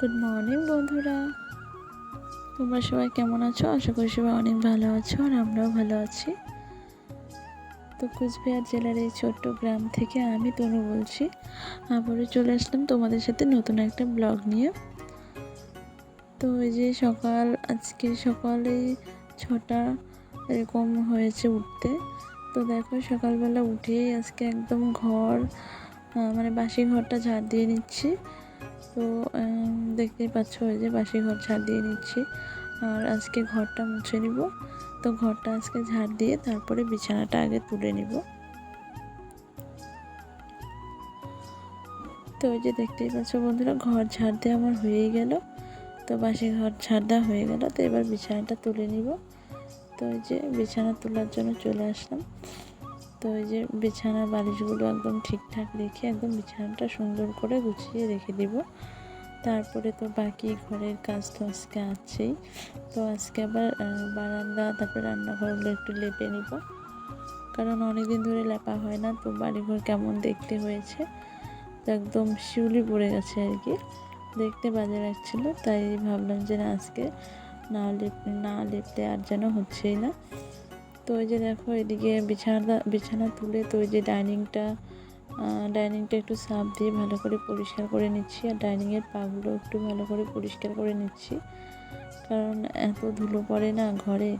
Good morning বন্ধুরা। তোমরা সবাই কেমন আছো? আশা করি সবাই অনেক ভালো আছো আর আমরাও ভালো আছি। তো কুচবিহার জেলার এই ছোট্ট গ্রাম থেকে আমি তনু বলছি। আবারও চলে আসলাম তোমাদের সাথে নতুন একটা ব্লগ নিয়ে। তো ওই যে সকাল, আজকে সকালে ছটা এরকম হয়েছে উঠতে। তো দেখো সকালবেলা উঠেই আজকে একদম ঘর মানে বাসি ঘরটা ঝাড় দিয়ে নিচ্ছি। তো দেখতেই পাচ্ছ ওই যে বাসি ঘর ঝাড় দিয়ে নিচ্ছি। আর আজকে ঘরটা মুছে নিব। তো ঘরটা আজকে ঝাড় দিয়ে তারপরে বিছানাটা আগে তুলে নিব। তো ওই যে দেখতেই পাচ্ছ বন্ধুরা, ঘর ঝাড় দিয়ে আমার হয়েই গেল। তো বাসি ঘর ঝাড় দেওয়া হয়ে গেল। তো এবার বিছানাটা তুলে নিব। তো ওই যে বিছানা তোলার জন্য চলে আসলাম। তো ওই যে বিছানার বালিশগুলো একদম ঠিকঠাক রেখে একদম বিছানাটা সুন্দর করে গুছিয়ে রেখে দিব। তারপরে তো বাকি ঘরের কাজ তো আজকে আছেই। তো আজকে আবার বারান্দা, তারপরে রান্নাঘরগুলো একটু লেপে নিব। কারণ অনেকদিন ধরে লেপা হয় না, তো বাড়িঘর কেমন দেখতে হয়েছে, তো একদম শিউলি পড়ে গেছে আর কি। দেখতে বাজে লাগছিল, তাই ভাবলাম যে না, আজকে না লেপ, না লেপলে আর যেন হচ্ছেই না। তো ওই যে দেখো, এদিকে বিছানা বিছানা তুলে তো ওই যে ডাইনিংটা ডাইনিংটা একটু সাপ দিয়ে ভালো করে পরিষ্কার করে নিচ্ছি। আর ডাইনিংয়ের পাগুলো একটু ভালো করে পরিষ্কার করে নিচ্ছি। কারণ এত ধুলো পড়ে না ঘরে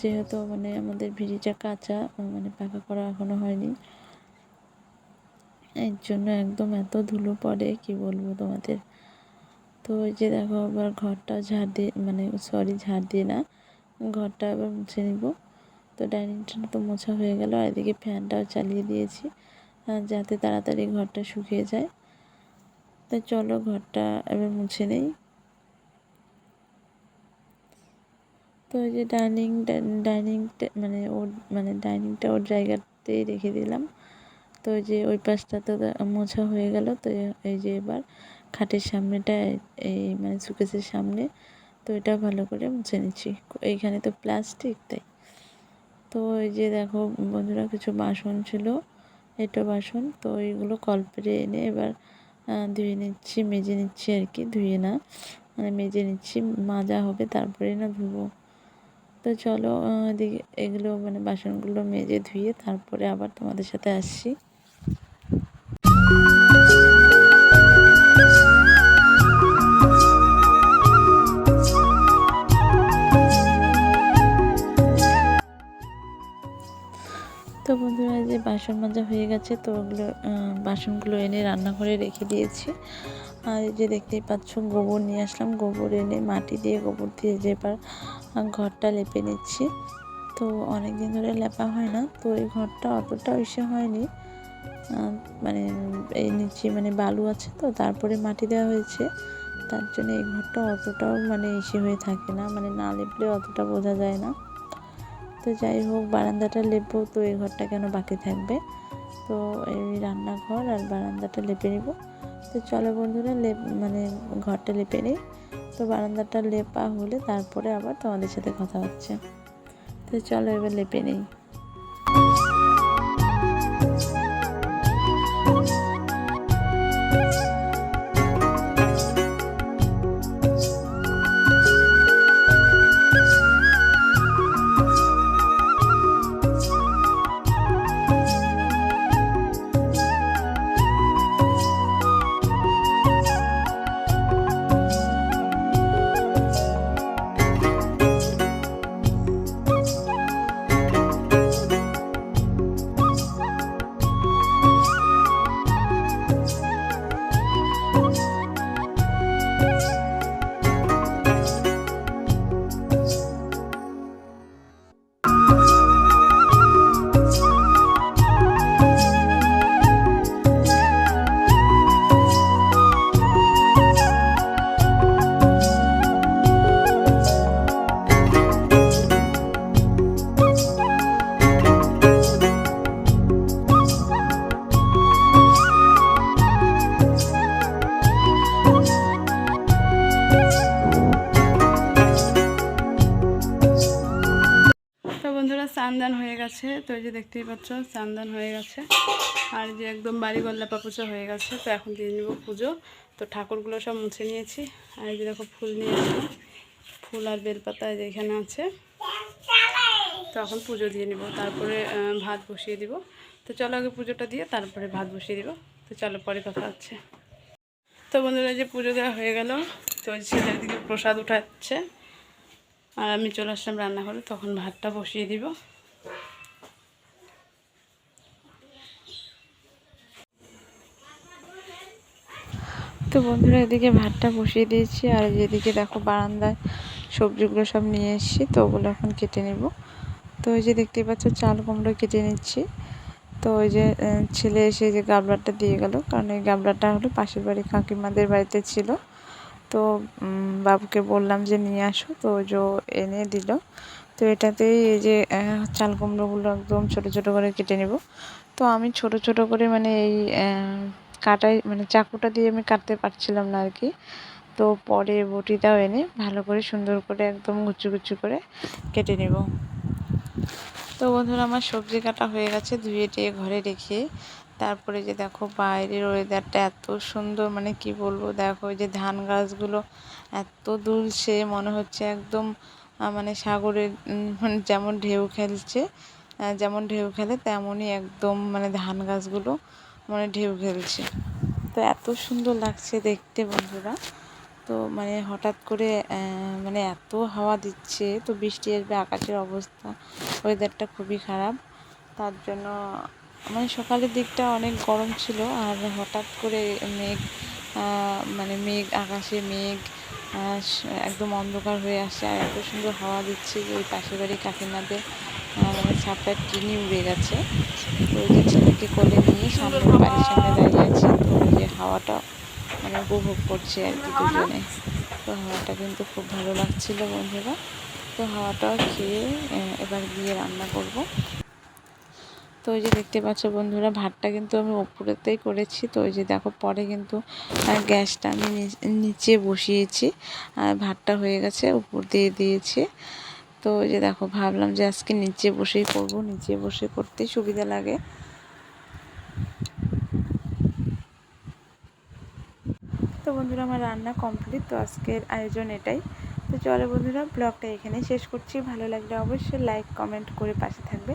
যেহেতু মানে আমাদের ভিড়িটা কাঁচা মানে পাকা করা এখনও হয়নি। এর জন্য একদম এত ধুলো পড়ে, কি বলব তোমাদের? তো ওই যে দেখো, আবার ঘরটা ঝাড় দিয়ে মানে সরি ঝাড় দিয়ে না, ঘরটা আবার মুছে নিব। তো ডাইনিংটা তো মোছা হয়ে গেল আর এদিকে ফ্যানটাও চালিয়ে দিয়েছি যাতে তাড়াতাড়ি ঘরটা শুকিয়ে যায়। তো চলো ঘরটা এবার মুছে নেই। তো ওই যে ডাইনিং ডাইনিংটা মানে ওর মানে ডাইনিংটা ওর জায়গাতেই রেখে দিলাম। তো ওই যে ওই পাশটা তো মোছা হয়ে গেল। তো এই যে এবার খাটের সামনেটা এই মানে সুকেসের সামনে, তো এটা ভালো করে মুছে নিচ্ছি। এইখানে তো প্লাস্টিক, তাই তো এই যে দেখো, বন্ধুরা কিছু বাসন ছিল, এটো বাসন, তো এইগুলো কলপেরে এনে এবার ধুয়ে নিচ্ছি, মেজে নিচ্ছি আর কি, ধুয়ে না মানে মেজে নিচ্ছি, মাজা হবে তারপরে না ধুবো। তো চলো এদিকে এগুলো মানে বাসনগুলো মেজে ধুয়ে তারপরে আবার তোমাদের সাথে আসছি। তো বন্ধুরা যে বাসন মাজা হয়ে গেছে, তো ওগুলো বাসনগুলো এনে রান্নাঘরে রেখে দিয়েছি। আর যে দেখতেই পাচ্ছ, গোবর নিয়ে আসলাম। গোবর এনে মাটি দিয়ে গোবর দিয়ে যে এবার ঘরটা লেপে নিচ্ছি। তো অনেক দিন ধরে লেপা হয় না, তো এই ঘরটা অতটা ইসে হয়নি। মানে এই নিচে মানে বালু আছে তো, তারপরে মাটি দেওয়া হয়েছে। তার জন্য এই ঘরটা অতটাও মানে ইসে হয়ে থাকে না মানে না লেপলে অতটা বোঝা যায় না। তো যাই হোক, বারান্দাটা লেপবো, তো এই ঘরটা কেন বাকি থাকবে? তো এই রান্নাঘর আর বারান্দাটা লেপে নেব। তো চলো বন্ধুরা, লেপ মানে ঘরটা লেপে নিই। তো বারান্দাটা লেপা হলে তারপরে আবার তোমাদের সাথে কথা হচ্ছে। তো চলো এবার লেপে নিই। চান্দান হয়ে গেছে। তো এই যে দেখতেই পাচ্ছ চান্দান হয়ে গেছে। আর যে একদম বাড়ি গল্লা পাপুচা হয়ে গেছে, তো এখন দিয়ে নেব পুজো। তো ঠাকুরগুলো সব মুছে নিয়েছি। আর এই যে দেখো ফুল নিয়েছি ফুল আর বেলপাতা এই যে এখানে আছে। তো এখন পুজো দিয়ে নিব। তারপরে ভাত বসিয়ে দিব। তো চলো আগে পুজোটা দিয়ে তারপরে ভাত বসিয়ে দিব। তো চলো, পরে কথা হচ্ছে। তো বন্ধুরা যে পুজো দেওয়া হয়ে গেল। তো ছেলের দিকে প্রসাদ উঠাচ্ছে। আর আমি চলে আসলাম রান্নাঘরে, তখন ভাতটা বসিয়ে দিব। তো বন্ধুরা, এদিকে ভাতটা বসিয়ে দিয়েছি, আর যেদিকে দেখো বারান্দায় সবজিগুলো সব নিয়ে এসেছি, তো ওগুলো এখন কেটে নেব। তো ওই যে দেখতেই পাচ্ছ, চাল কুমড়ো কেটে নিচ্ছি। তো ওই যে ছেলে এসে যে গাবলাটা দিয়ে গেল, কারণ এই গাবলাটা হলো পাশের বাড়ি কাকিমাদের বাড়িতে ছিল। তো বাবুকে বললাম যে নিয়ে আসো। তো জো এনে দিল। তো এটাতেই এই যে চাল কুমড়োগুলো একদম ছোট ছোট করে কেটে নেব। তো আমি ছোট ছোট করে মানে এই কাটাই মানে চাকুটা দিয়ে আমি কাটতে পারছিলাম না আর কি। তো পরে বটিটাও এনে ভালো করে সুন্দর করে একদম গুচু গুচু করে কেটে নেব। তো বন্ধুরা, আমার সবজি কাটা হয়ে গেছে। ধুয়ে টুয়ে ঘরে রেখে তারপরে যে দেখো বাইরের ওয়েদারটা এত সুন্দর মানে কি বলব, দেখো যে ধান গাছগুলো এত দুলছে, মনে হচ্ছে একদম মানে সাগরের মানে যেমন ঢেউ খেলছে যেমন ঢেউ খেলে তেমনই একদম মানে ধান গাছগুলো মানে ঢেউ খেলছে। তো এত সুন্দর লাগছে দেখতে বন্ধুরা। তো মানে হঠাৎ করে মানে এত হাওয়া দিচ্ছে, তো বৃষ্টি আসবে, আকাশের অবস্থা ওয়েদারটা খুবই খারাপ। তার জন্য মানে সকালের দিকটা অনেক গরম ছিল আর হঠাৎ করে মেঘ মানে মেঘ আকাশে মেঘ একদম অন্ধকার হয়ে আসছে আর এত সুন্দর হাওয়া দিচ্ছে যে ওই পাশের বাড়ি কাকিমাদের মানে ছাপটার টিনি উড়ে গেছে। তো ওই যে ছেলেকে কোলে নিয়ে সামনে বাড়ির সামনে দাঁড়িয়ে আছে। তো ওই যে হাওয়াটা মানে উপভোগ করছে আর কি দুজনে। তো হাওয়াটা কিন্তু খুব ভালো লাগছিল বন্ধুরা। তো হাওয়াটাও খেয়ে এবার গিয়ে রান্না করব। তো ওই যে দেখতে পাচ্ছ বন্ধুরা, ভাতটা কিন্তু আমি উপরেতেই করেছি। তো ওই যে দেখো, পরে কিন্তু গ্যাসটা আমি নিচ- বসিয়েছি। আর ভাতটা হয়ে গেছে, উপর দিয়ে দিয়েছি। তো ওই যে দেখো, ভাবলাম যে আজকে নিচে বসেই করব। নিচে বসে করতেই সুবিধা লাগে। তো বন্ধুরা, আমার রান্না কমপ্লিট। তো আজকের আয়োজন এটাই। তো চলো বন্ধুরা, ব্লগটা এখানেই শেষ করছি। ভালো লাগলে অবশ্যই লাইক, কমেন্ট করে পাশে থাকবে।